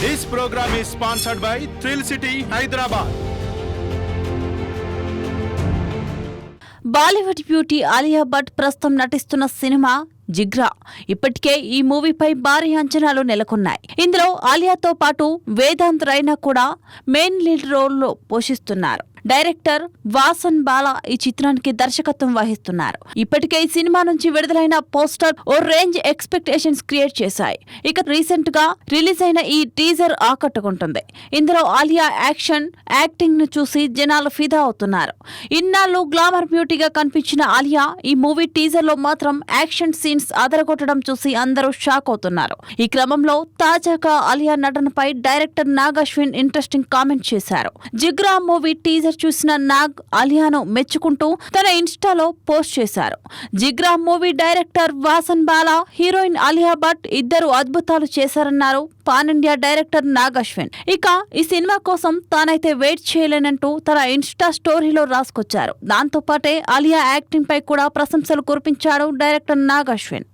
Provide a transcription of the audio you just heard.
This program is sponsored by thrill city Hyderabad Bollywood beauty Alia Bhatt ప్రస్తుతం నటిస్తున్న cinema Jigra. ఇప్పటికే ఈ మూవీపై భారీ అంచనాలు నెలకొన్నాయి. ఇందులో ఆలియాతో పాటు వేదాంత్ రైనా కూడా మెయిన్ లీడ్ రోల్లో పోషిస్తున్నారు. డైరెక్టర్ వాసన్ బాలా ఈ చిత్రానికి దర్శకత్వం వహిస్తున్నారు. ఇప్పటికే ఈ సినిమా నుంచి విడుదలైన పోస్టర్ ఓ రేంజ్ ఎక్స్పెక్టేషన్స్ క్రియేట్ చేశాయి. ఇక రీసెంట్గా రిలీజ్ అయిన ఈ టీజర్ ఆకట్టుకుంటుంది. ఇందులో ఆలియా యాక్షన్ యాక్టింగ్ను చూసి జనాలు ఫిదా అవుతున్నారు. ఇన్నాళ్ళు గ్లామర్ బ్యూటీగా కనిపించిన ఆలియా ఈ మూవీ టీజర్లో మాత్రం యాక్షన్ సీన్స్ అదరగొట్టడం చూసి అందరూ షాక్ అవుతున్నారు. ఈ క్రమంలో తాజాగా Alia నటనపై director Nag Ashwin interesting comment చేశారు. జిగ్రా మూవీ టీజర్ చూసిన నాగ్ ఆలియాను మెచ్చుకుంటూ తన ఇన్స్టాలో పోస్ట్ చేశారు. Jigra movie director Vasan Bala heroine Alia Bhatt ఇద్దరు అద్భుతాలు చేశారన్నారు pan India director Nag Ashwin. ఇక ఈ సినిమా కోసం తానైతే వెయిట్ చేయలేనంటూ తన ఇన్స్టా స్టోరీలో రాసుకొచ్చారు. దాంతో పాటే ఆలియా యాక్టింగ్ పై కూడా ప్రశంసలు కురిపించాడు డైరెక్టర్ నాగ్ అశ్విన్.